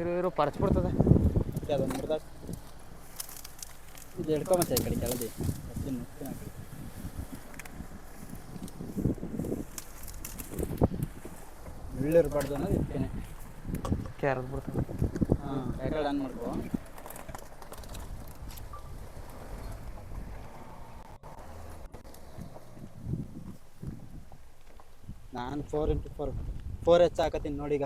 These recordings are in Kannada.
ಇರು ಇರು ಪರ್ಚ್ ಮುರ್ದ ಇದು ಹಿಡ್ಕೊಂಬತ್ತೆ ಈ ಕಡೆ. ಮುಳ್ಳಿರ್ಬಾರ್ದು ಅನ್ನೋದು ಇದಕ್ಕೇನೆ ಬಿಡ್ತದೆ. ಹಾಂ ಯಾಕಡೆ ಆನ್ ಮಾಡ್ಕೋ. ನಾನು four into four four H ಹಾಕತ್ತೀನಿ ನೋಡೀಗ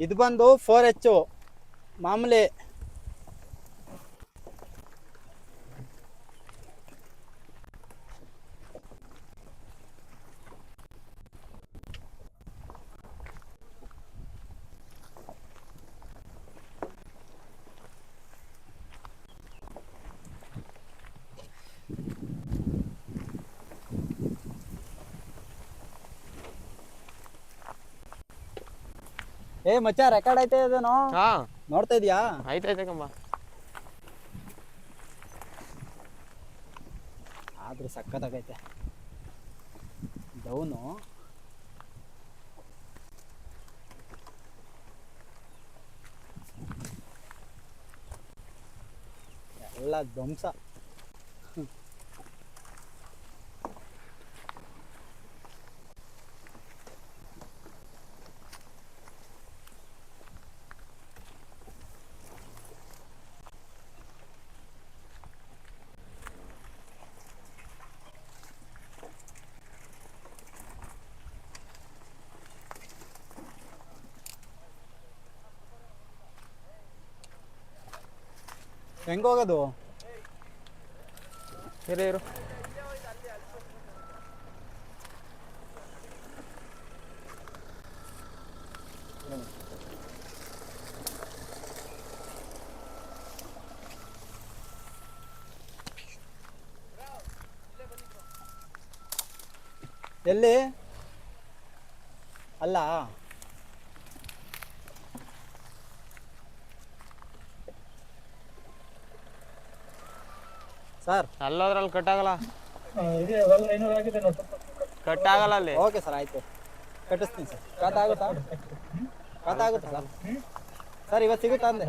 ಇದು ಬಂದು ಫೋರ್ ಎಚ್ಚು ಮಾಮೂಲಿ ಏ ಮಚ್ಚ ರೆಕಾರ್ಡ್ ಐತೆ ಇದೇನೋ ಹಾ. ನೋಡ್ತಾ ಇದೀಯಾ? ಆಯ್ತೈತೆ ಕಂಬ. ಆದ್ರೂ ಸಕ್ಕತ್ತಾಗೈತೆ ಡೌನು. ಎಲ್ಲ ಧ್ವಂಸ. ಹೆಂಗ್ ಹೋಗೋದು? ಇರು ಇರು. ಎಲ್ಲಿ? ಅಲ್ಲ. ಸರ್. ಅಲ್ಲೋದ್ರಲ್ಲಿ ಕಟ್ ಆಗಲ್ಲ ಕಟ್ ಆಗಲ್ಲ ಅಲ್ಲಿ. ಓಕೆ ಸರ್ ಆಯ್ತು. ಕಟ್ಟಿಸ್ತೀನಿ ಸರ್. ಕಟ್ ಆಗುತ್ತಾ? ಕತ ಆಗುತ್ತಾ ಸರ್? ಸರ್ ಇವತ್ತು ಸಿಗುತ್ತಾ ಅಂದೆ?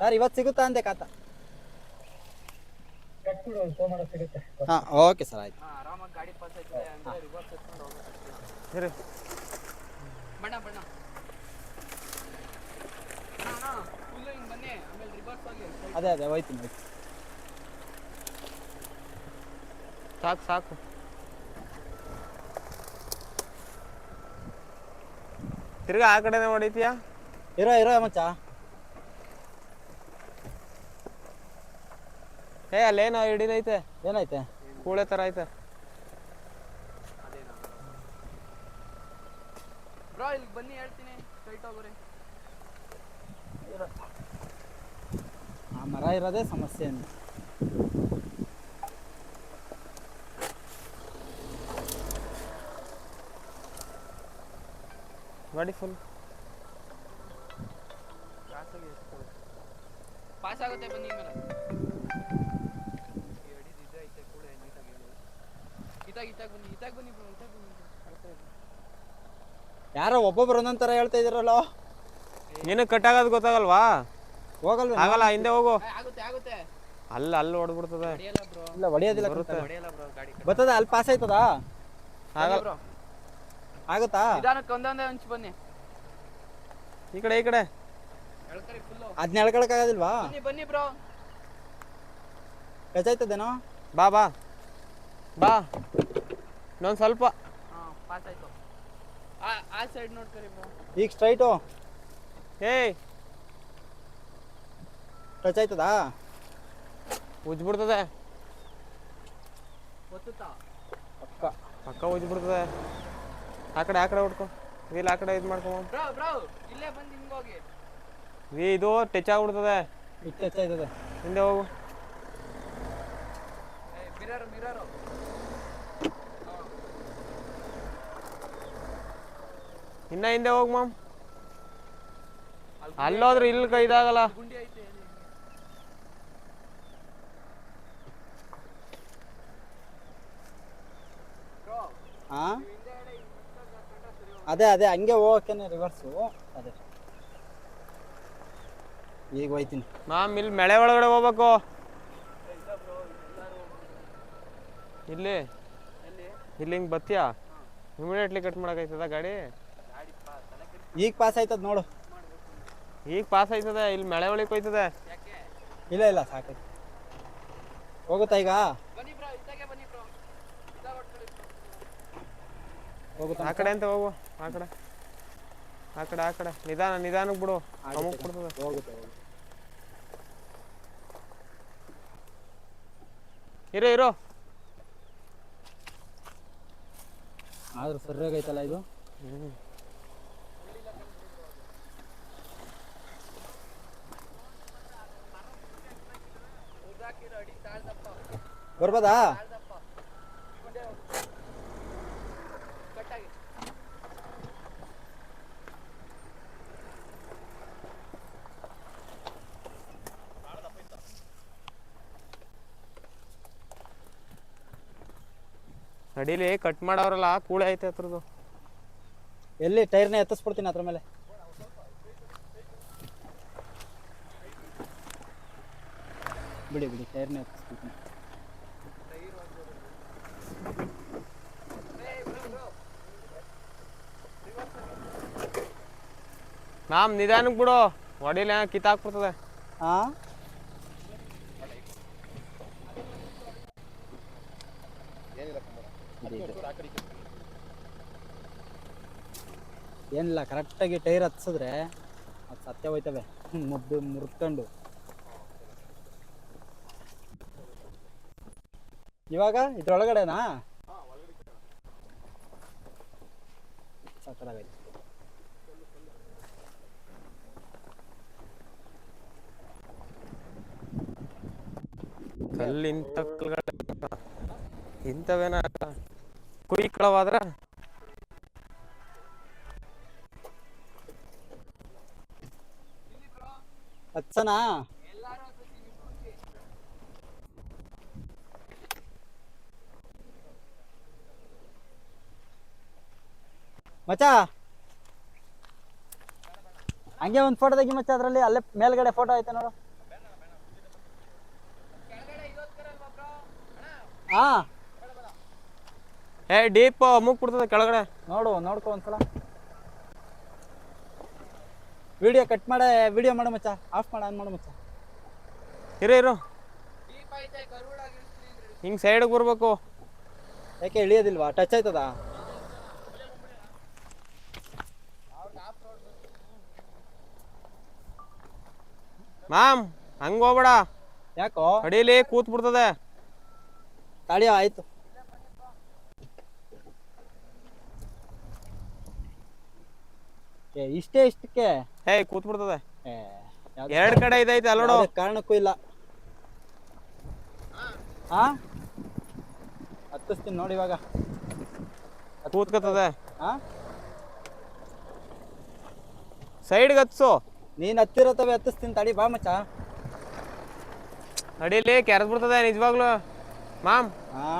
ಸರ್ ಇವತ್ತು ಸಿಗುತ್ತಾ ಅಂದೆ ಸಿಗುತ್ತೆ. ಹಾಂ ಓಕೆ ಸರ್ ಆಯ್ತು. ಇರು. ಬಣ್ಣ ಬಣ್ಣ. ಫುಲ್ ಹಿಂಗ್ ಬನ್ನಿ ಆಮೇಲೆ ರಿವರ್ಸ್ ಹೋಗಿ ಅದೇ ಅದೇ ಹೋಯ್ತೀನಿ ಹೋಯ್ತು. ಸಾಕು ಸಾಕು. ತಿರ್ಗಾ ಆ ಕಡೆನೇ ಹೊಡಿತೀಯಾ? ಇರೋ ಇರೋ ಮಚ್ಚ. ಏ ಅಲ್ಲೇನೋ ಹಿಡಿದೈತೆ. ಏನೈತೆ ಕೂಳೆ ಥರ ಐತೆ. ಬ್ರೋ ಇಲ್ಲಿ ಬನ್ನಿ ಹೇಳ್ತೀನಿ. ಸ್ಟ್ರೈಟ್ ಹೋಗ್ರಿ. ಆ ಮರ ಇರೋದೇ ಸಮಸ್ಯೆ ಏನು ಗಾಡಿ ಫುಲ್ ಪಾಸ್ ಆಗುತ್ತೆ ಬನ್ನಿ ಮೇಲೆ ಯಾರೋ ಒಬ್ಬೊಬ್ರು ಒಂದೊಂದ್ ತರ ಹೇಳ್ತಾ ಇದ್ದೀರಲ್ಲ ನೀನು ಕಟ್ ಆಗೋದು ಗೊತ್ತಾಗಲ್ವಾ? ಹೋಗಲ್ವ ಆಗಲ್ಲ ಹಿಂದೆ ಹೋಗು. ಅಲ್ಲ ಆಗುತ್ತೆ ಆಗುತ್ತೆ. ಅಲ್ಲಿ ಅಲ್ಲಿ ಹೊಡ್ಬಿಡ್ತದೆ ಇಲ್ಲ ಹೊಡಿಯೋದಿಲ್ಲ ಬರ್ತದ ಅಲ್ಲಿ ಪಾಸ್ ಆಯ್ತದ? ಆಗಲ್ಲ ಬ್ರೋ ಆಗುತ್ತಾ? ನಿಧಾನಕ್ಕೆ ಒಂದೊಂದೇ ಹಂಚ್ ಬನ್ನಿ. ಈ ಕಡೆ ಈ ಕಡೆ. ಎಳ್ಕರಿ ಫುಲ್ಲು ಅದನ್ನ ಎಳ್ಕೊಳಕ್ಕಾಗೋದಿಲ್ವಾ ಬನ್ನಿ ಬನ್ನಿ ಬ್ರೋ ಹೆಚ್ಚಾಯ್ತದೇನೋ? ಬಾ ಬಾ. ಬಾ. ಇನ್ನೊಂದು ಸ್ವಲ್ಪ. ಹಾಂ ಪಾಸ್ ಆಯ್ತು. ಆ ಆ ಸೈಡ್ ನೋಡ್ಕರಿ ಬ್ರೋ ಈಗ ಸ್ಟ್ರೈಟು ಏಯ್ ಟಚ್ ಆಯ್ತದಾ? ಉಜ್ಬಿಡ್ತದೆ. ಗೊತ್ತುತ್ತಾ ಪಕ್ಕ. ಪಕ್ಕ ಉಜ್ಬಿಡ್ತದೆ. ಆ ಕಡೆ ಆ ಕಡೆ ಹೊಡ್ಕೊ. ವೀಲ್ ಆ ಕಡೆ ಇದು ಮಾಡ್ಕೊ. ಬ್ರೋ ವೀ ಇದು ಟಚ್ ಆಗ್ಬಿಡ್ತದೆ. ಹಿಂದೆ ಹೋಗು. ಇನ್ನ ಹಿಂದೆ ಹೋಗ್ ಮಾಮ್. ಅಲ್ಲೋದ್ರೆ ಇಲ್ಲಿ ಕೈ ಇದಾಗಲ್ಲ. ಹಾ ಅದೇ ಅದೇ ಹಂಗೆ ಹೋಗಕ್ಕೇನೆ ರಿವರ್ಸು ಅದೇ. ಈಗ ಹೋಯ್ತೀನಿ. ಮಾಮ್ ಇಲ್ಲಿ ಮಳೆ ಒಳಗಡೆ ಹೋಗ್ಬೇಕು. ಇಲ್ಲಿ? ಇಲ್ಲಿ ಹಿಂಗೆ ಬತ್ತೀಯಾ? ಇಮಿಡಿಯೇಟ್ಲಿ ಕಟ್ ಮಾಡಕೈತದ ಗಾಡಿ? ಈಗ ಪಾಸ್ ಆಯ್ತದ ನೋಡು. ಈಗ ಪಾಸ್ ಆಯ್ತದ? ಇಲ್ಲಿ ಮಳೆ ಒಳಗೆ ಹೋಯ್ತದೆ? ಇಲ್ಲ ಇಲ್ಲ ಸಾಕೈತೆ ಹೋಗುತ್ತಾ ಈಗ ಬನ್ನಿ ಬ್ರೋ ಇದ್ದಾಗೆ ಬನ್ನಿ ಬ್ರೋ ಇದಾಗ ಹೊಡ್ಕೊಳ್ಳಿ ಹೋಗುತ್ತಾ ಆ ಕಡೆ ಅಂತ ಹೋಗು ಆ ಕಡೆ. ಆ ಕಡೆ ಆ ಕಡೆ. ನಿಧಾನ ನಿಧಾನಕ್ಕೆ ಬಿಡು. ಅಮುಕ್ ಬಿಡ್ತದೆ ಹೋಗುತ್ತೆ ಇರೋ ಇರೋ. ಆದ್ರೂ ಸರಿಯಾಗೈತಲ್ಲ ಇದು? ಬರ್ಬೋದಾ? ನಡೀಲಿ ಕಟ್ ಮಾಡವ್ರಲ್ಲ ಕೂಳೆ ಐತೆ ಹತ್ರದ್ದು ಎಲ್ಲಿ ಟೈರ್ನ ಎತ್ತಿಸ್ಬಿಡ್ತೀನಿ ಅದ್ರ ಮೇಲೆ. ಬಿಡಿ ಬಿಡಿ ಟೈರ್ನ ಎತ್ತಿಸ್ಬಿಡ್ತೀನಿ. ಮ್ಯಾಮ್ ನಿಧಾನಕ್ಕೆ ಬಿಡು. ಹೊಡಿಲಿ ಕಿತ್ತಾಕ್ಬಿಡ್ತದೆ. ಹಾ ಏನಿಲ್ಲ ಕರೆಕ್ಟಾಗಿ ಟೈರ್ ಹತ್ಸಿದ್ರೆ ಅದು ಸತ್ಯ ಹೋಯ್ತವೆ. ಮುದ್ದು ಮುರ್ಕೊಂಡು ಇವಾಗ? ಇದ್ರೊಳಗಡೆನಾ? ಸಕ್ಕತ್ತಾಗೈತೆ. ಕಲ್ಲು ಇಂಥ ಕಲ್ಗಳು ಕಳವಾದ್ರ? ಹಚ್ಚನಾ ಮಚ ಮಚ್ಚ? ಹಂಗೆ ಒಂದು ಫೋಟೋ ತೆಗಿ ಮಚ್ಚ ಅದರಲ್ಲಿ ಅಲ್ಲೇ ಮೇಲ್ಗಡೆ ಫೋಟೋ ಐತೆ ನೋಡು. ಹಾ. ಏ ಡೀಪ್ ಅಮುಕ್ ಬಿಡ್ತದೆ ಕೆಳಗಡೆ. ನೋಡು ನೋಡ್ಕೊ ಒಂದ್ಸಲ. ವಿಡಿಯೋ ಕಟ್ ಮಾಡ ವಿಡಿಯೋ ಮಾಡು ಮಚ್ಚ. ಆಫ್ ಮಾಡ ಆನ್ ಮಾಡು ಮಚ್ಚ. ಇರೋ ಇರು. ಹಿಂಗೆ ಸೈಡ್ಗೆ ಬರ್ಬೇಕು. ಯಾಕೆ ಇಳಿಯೋದಿಲ್ವಾ? ಟಚ್ ಆಯ್ತದ? ಮ್ಯಾಮ್ ಹಂಗ ಹೋಗ್ಬೇಡ. ಯಾಕೋ? ಅಡಿಲಿ ಕೂತ್ ಬಿಡ್ತದೆ ತಾಳಿಯ ಆಯ್ತು. ಏ ಇಷ್ಟೇ ಇಷ್ಟಕ್ಕೆ. ಹೇ ಕೂತ್ ಬಿಡ್ತದೆ ಏ, ಯಾವ್ದು ಎರಡ್ ಕಡೆ ಇದೈತೆ ಅಲ್ಲೋಡು ಯಾವುದೇ ಕಾರಣಕ್ಕೂ ಇಲ್ಲ. ಹಾ ಹತ್ತಿಸ್ತೀನಿ ನೋಡಿ ಇವಾಗ. ಕೂತ್ಕತ್ತದೆ. ಹಾ ಸೈಡ್ ಹತ್ಸು. ನೀನ್ ಹತ್ತಿರತ್ತವೆ ಹತ್ತಿಸ್ತೀನಿ ತಡಿ ಬಾ ಮಚ್ಚ. ಅಡಿಲಿ ಕೆರೆದ್ ಬಿಡ್ತದೆ ನಿಜವಾಗ್ಲು. ಮಾಮ್. ಹಾ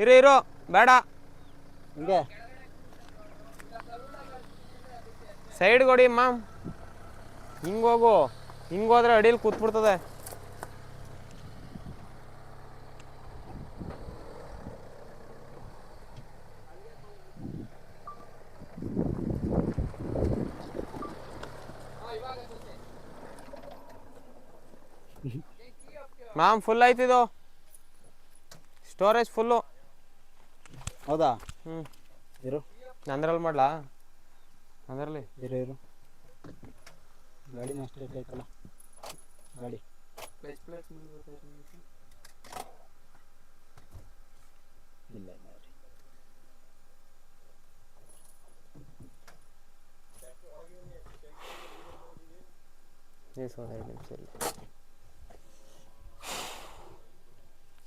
ಇರೋ ಇರೋ ಬೇಡ. ಹಿಂಗೆ. ಸೈಡ್ ಕೊಡಿ ಮ್ಯಾಮ್ ಹಿಂಗೆ ಹೋಗು. ಹಿಂಗೆ ಹೋದ್ರೆ ಅಡಿಲಿ ಕೂತ್ಬಿಡ್ತದೆ. ಮ್ಯಾಮ್ ಫುಲ್ ಆಯ್ತಿದು ಸ್ಟೋರೇಜ್ ಫುಲ್ಲು ಹೌದಾ? ಹ್ಞೂ ಇರು. ನಂದ್ರಲ್ಲಿ ಮಾಡ್ಲಾ? ನಂದ್ರಲ್ಲಿ? ಇರು ಇರು. ಗಾಡಿ ಮಾಸ್ಟರ್ ಐತಲ್ಲ ಗಾಡಿ. ಇಲ್ಲ ಐದು ನಿಮಿಷ ಇಲ್ಲಿ.